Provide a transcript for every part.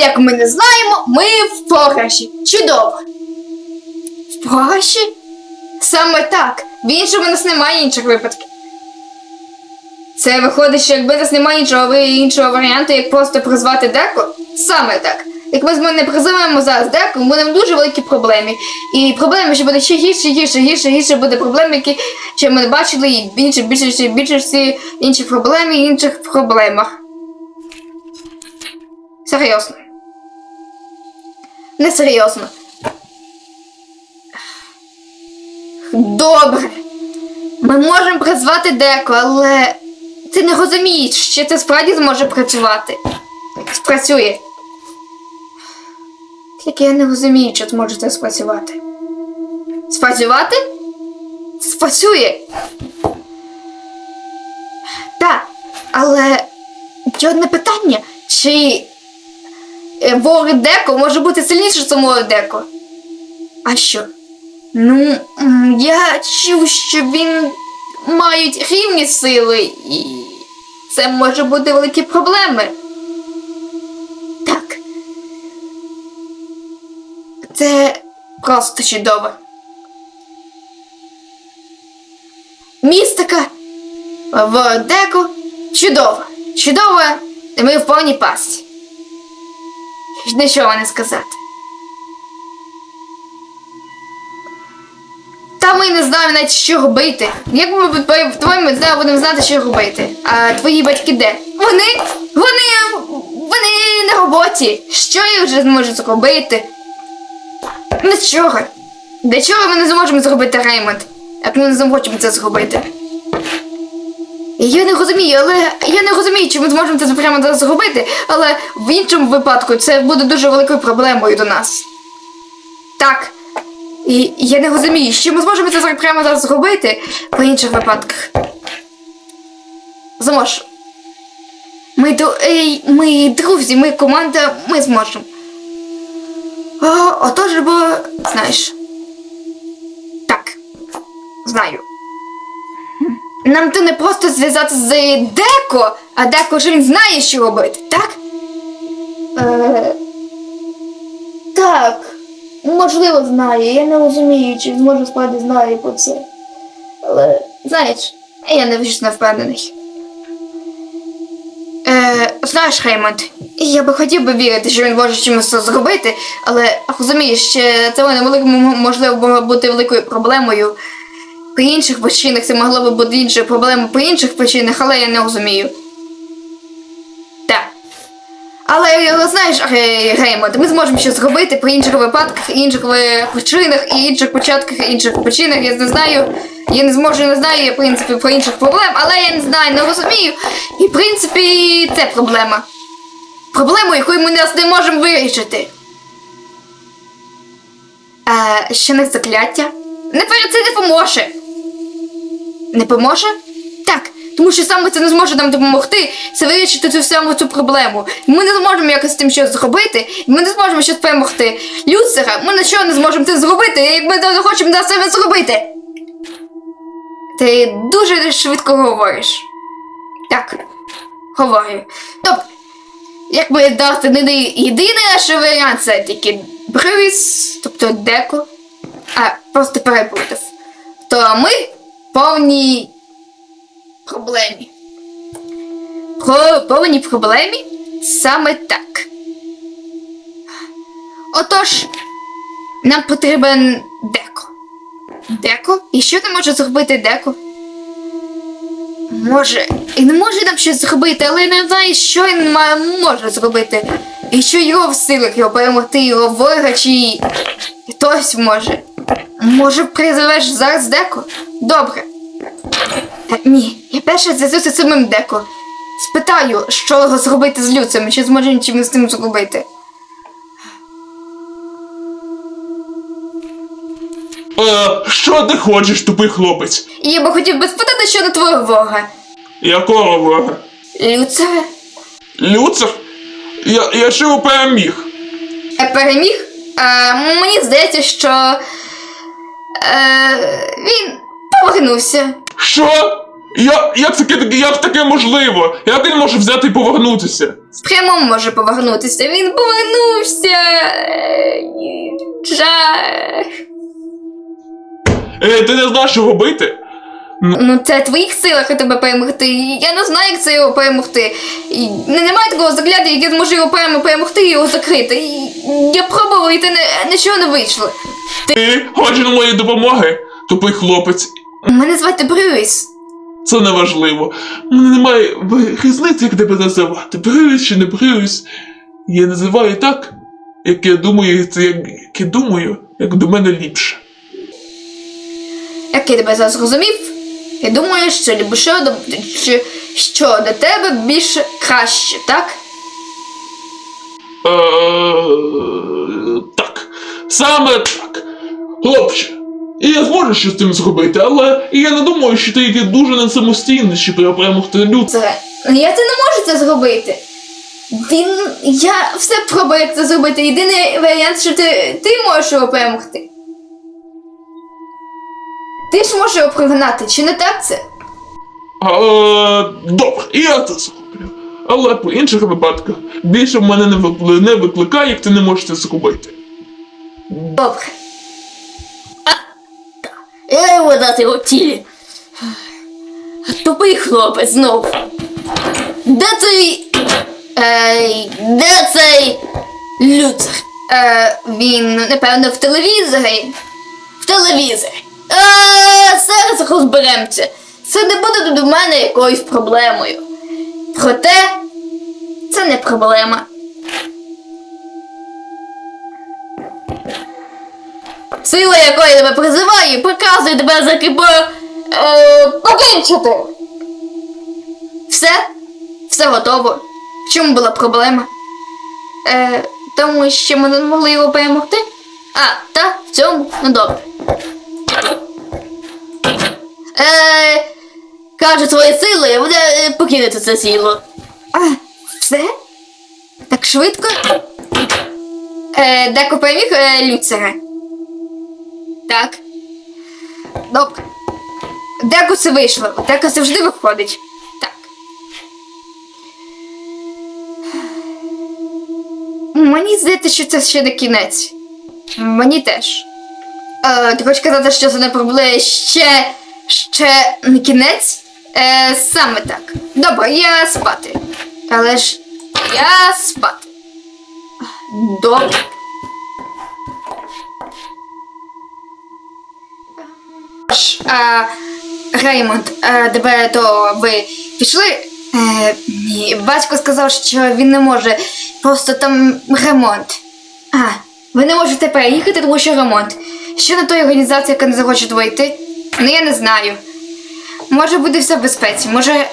Як ми не знаємо, ми в програші. Чудово. В програші? Саме так. В іншому нас немає інших випадків. Це виходить, що якби нас немає іншого, іншого варіанту, як просто призвати деко. Саме так. Як ми з мене не призиваємо зараз деко, ми в дуже великі проблеми. І проблеми ще буде ще гірше, гірше, гірше, гірше буде проблем, які ще ми не бачили, і більше, більше, ще більше всі інші проблеми і інших проблемах. Серйозно. Не серйозно. Добре. Ми можемо призвати деко, але ти не розумієш, чи це справді зможе працювати. Спрацює. Тільки я не розумію, чи зможе це спрацювати. Спрацювати? Спрацює. Так, але є одне питання, чи вор деко може бути сильніше самого деко? А що? Ну, я чув, що він мають рівні сили, і це може бути великі проблеми. Так. Це просто чудово. Містика в деку чудово. Чудово, ми в повній пасті. Нічого не сказати. Та ми не знаємо навіть, що робити. Як ми твої- твоїми знаю, будемо знати, що робити. А твої батьки де? Вони. Вони. Вони на роботі. Що я вже зможу зробити? Нічого. Для чого ми не зможемо зробити Реймонд? Як ми не зможемо це зробити? Я не розумію, але я не розумію, чи ми зможемо це прямо зараз зробити, але в іншому випадку це буде дуже великою проблемою до нас. Так. І я не розумію, що ми зможемо це прямо зараз зробити по інших випадках. Змож. Ми, до, ми друзі, ми команда, ми зможемо. Отож, бо знаєш. Так. Знаю. Нам то не просто зв'язати з Деко, а Деко він знає, що робити, так? Е, так. Можливо, знає. Я не розумію, чи зможу справді знає про це. Але, знаєш, я не не впевнений. Е, знаєш, Реймонд, я би хотів би вірити, що він може чимось це зробити, але розумієш, це воно великому можливо бути великою проблемою. При інших причинах це могло би бути іншою проблемою при інших причинах, але я не розумію. Так. Але е, знаєш, Ре- Реймонд, ми зможемо щось зробити при інших випадках, інших е, причинах і інших початках, інших причинах. Я не знаю. Я не зможу, не знаю, я, в принципі, про інших проблем, але я не знаю, не розумію. І в принципі, це проблема. Проблема, яку ми нас не можемо вирішити. Е, ще не закляття. Не це не поможе. Не поможе? Так, тому що саме це не зможе нам допомогти, це вирішити цю саму цю проблему. Ми не зможемо якось з тим щось зробити, і ми не зможемо щось перемогти. Люцера, ми нічого не зможемо цим зробити, як ми не хочемо це себе зробити. Ти дуже швидко говориш. Так, говорю. Тобто, як би дати не єдиний наш варіант, це тільки Брис, тобто деко, а просто переплутав. То ми повній проблемі. Про повній проблемі саме так. Отож, нам потрібен деко. Деко? І що не може зробити деко? Може, і не може нам щось зробити, але не знає, що він може зробити. І що його в силах його перемогти, його ворога, чи хтось може. Може, призовеш зараз деко? Добре. Та ні, я перше зв'язуся з самим деко. Спитаю, що зробити з люцем, чи зможе чимось з тим зробити. Е, що ти хочеш, тупий хлопець? Я би хотів би спитати, що на твого ворога. Якого ворога? Люцера? Люцер? Я, я чого переміг? Я переміг. А, мені здається, що е, він повернувся. Що? Я, як, таке, як таке можливо? Як він може взяти і повернутися? Прямо може повернутися. Він повернувся. Е, Жах. Ей, ти не знаєш, що робити? Ну, це в твоїх силах тебе перемогти. Я не знаю, як це його перемогти. І не- Немає такого закляття, яке зможе його прямо перемогти і його закрити. І я пробувала, і те не, нічого не вийшло. Ти хочеш моєї допомоги? Тупий хлопець. Мене звати Брюс. Це не важливо. Мене немає різниці, як тебе називати. Брюс чи не Брюс. Я називаю так, як я думаю, це як, як я думаю, як до мене ліпше. Як я тебе зараз зрозумів, я думаю, що що до, що до тебе більше краще, так? Е, так. Саме так. Хлопче. І я зможу щось з цим зробити, але я не думаю, що ти є дуже не самостійний, щоб перемогти люд. Це я це не можу це зробити. Він. Я все пробую, як це зробити. Єдиний варіант, що ти, ти можеш його перемогти. Ти ж можеш його прогнати, чи не так це? Е, добре, я це зроблю. Але по інших випадках більше в мене не викликає, як ти не можеш це зробити. Добре. Його дати його тілі. Тупий хлопець знов. Де цей. Ей, де цей люцер? Е, він, напевно, в телевізорі. В телевізорі. Е, зараз розберемося. Це не буде до мене якоюсь проблемою. Проте, це не проблема. Сила якої тебе призиває, приказує тебе за кибою е, покінчити. Все? Все готово. В чому була проблема? Е, тому що ми не могли його перемогти? А, та, в цьому? Ну добре. Е, каже своєю силою, буде е, покинути це сіло. А, все? Так швидко? Е, Деко переміг е, Люцера. Так. Добре. Деко це вийшло. Деко завжди виходить. Так. Мені здається, що це ще не кінець. Мені теж. Е, ти хочеш казати, що це не проблема ще. ще не кінець? Е, саме так. Добре, я спати. Але ж я спати. Добре. А, Реймонд, а, тебе то ви пішли? Е, мій батько сказав, що він не може. Просто там ремонт. А, ви не можете переїхати, тому що ремонт. Що на той організації, яка не захоче вийти? Ну я не знаю. Може буде все в безпеці, може.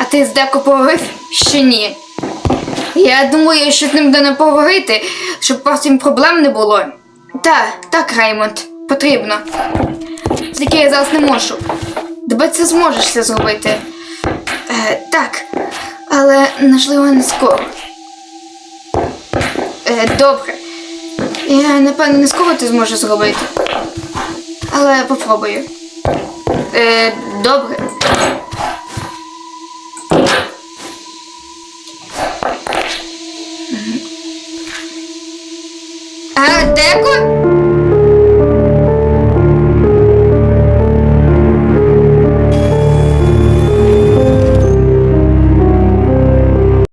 А ти з Деко поговорив? Що ні. Я думаю, що з ним буде не поговорити, щоб потім проблем не було. Так, так, Реймонд, потрібно. Тільки я зараз не можу. Тебе це зможеш це зробити. Е, так, але можливо не скоро. Е, добре. Я напевно не скоро ти зможеш зробити. Але попробую. Е, добре. А, деко?